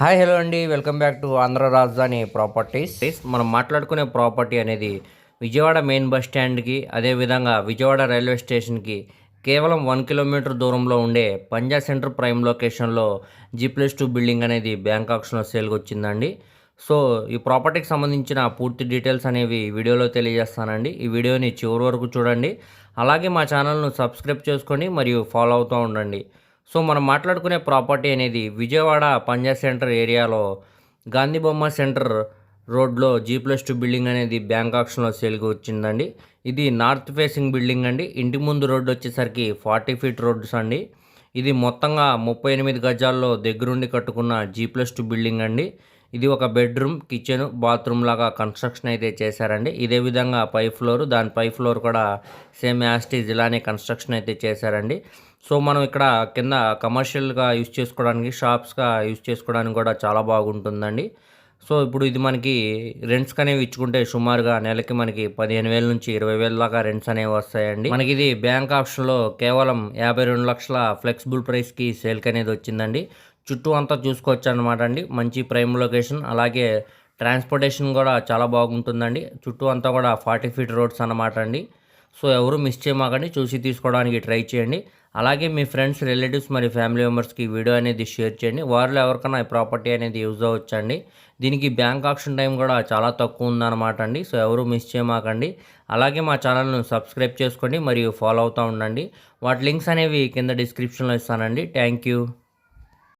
Hi hello అండి. Welcome back to Andhra Rajadhani properties. మనం మాట్లాడుకునే ప్రాపర్టీ అనేది విజయవాడ మెయిన్ బస్ స్టాండ్కి అదేవిధంగా విజయవాడ రైల్వే స్టేషన్కి కేవలం వన్ కిలోమీటర్ దూరంలో ఉండే పంజా సెంటర్ ప్రైమ్ లొకేషన్లో జీ ప్లస్ టూ బిల్డింగ్ అనేది బ్యాంక్ సేల్కి వచ్చిందండి. సో ఈ ప్రాపర్టీకి సంబంధించిన పూర్తి డీటెయిల్స్ అనేవి వీడియోలో తెలియజేస్తానండి. ఈ వీడియోని చివరి వరకు చూడండి. అలాగే మా ఛానల్ను సబ్స్క్రైబ్ చేసుకొని మరియు ఫాలో అవుతూ ఉండండి. సో మనం మాట్లాడుకునే ప్రాపర్టీ అనేది విజయవాడ పంజాబ్ సెంటర్ ఏరియాలో గాంధీ బొమ్మ సెంటర్ రోడ్లో జీ ప్లస్ టూ బిల్డింగ్ అనేది బ్యాంక్ ఆప్షన్లో సేల్కి వచ్చిందండి. ఇది నార్త్ ఫేసింగ్ బిల్డింగ్ అండి. ఇంటి ముందు రోడ్డు వచ్చేసరికి ఫార్టీ ఫీట్ రోడ్స్ అండి. ఇది మొత్తంగా ముప్పై ఎనిమిది గజాల్లో దగ్గరుండి కట్టుకున్న జీ ప్లస్ టూ బిల్డింగ్ అండి. ఇది ఒక బెడ్రూమ్ కిచెన్ బాత్రూమ్ లాగా కన్స్ట్రక్షన్ అయితే చేశారండి. ఇదే విధంగా పై ఫ్లోర్ దాని పై ఫ్లోర్ కూడా సేమ్ యాస్టీజ్ ఇలానే కన్స్ట్రక్షన్ అయితే చేశారండి. సో మనం ఇక్కడ కింద కమర్షియల్గా యూజ్ చేసుకోవడానికి షాప్స్గా యూజ్ చేసుకోవడానికి కూడా చాలా బాగుంటుందండి. సో ఇప్పుడు ఇది మనకి రెంట్స్ అనేవి ఇచ్చుకుంటే సుమారుగా నెలకి మనకి పదిహేను వేల నుంచి ఇరవై వేల దాకా రెంట్స్ అనేవి వస్తాయండి. మనకి ఇది బ్యాంక్ ఆప్షన్లో కేవలం యాభై రెండు లక్షల ఫ్లెక్సిబుల్ ప్రైస్కి సేల్కి అనేది వచ్చిందండి. చుట్టూ అంతా చూసుకోవచ్చు అనమాట అండి. మంచి ప్రైమ్ లొకేషన్. అలాగే ట్రాన్స్పోర్టేషన్ కూడా చాలా బాగుంటుందండి. చుట్టూ అంతా కూడా ఫార్టీ ఫీట్ రోడ్స్ అన్నమాట అండి. సో ఎవరు మిస్ చేయమాకండి. చూసి తీసుకోవడానికి ట్రై చేయండి. అలాగే మీ ఫ్రెండ్స్ రిలేటివ్స్ మరియు ఫ్యామిలీ మెంబర్స్కి వీడియో అనేది షేర్ చేయండి. వారిలో ఎవరికైనా ఈ ప్రాపర్టీ అనేది యూజ్ అవ్వచ్చండి. దీనికి బ్యాంక్ ఆప్షన్ టైం కూడా చాలా తక్కువ ఉందన్నమాట అండి. సో ఎవరు మిస్ చేయమాకండి. అలాగే మా ఛానల్ను సబ్స్క్రైబ్ చేసుకోండి మరియు ఫాలో అవుతూ ఉండండి. వాటి లింక్స్ అనేవి కింద డిస్క్రిప్షన్లో ఇస్తానండి. Thank you.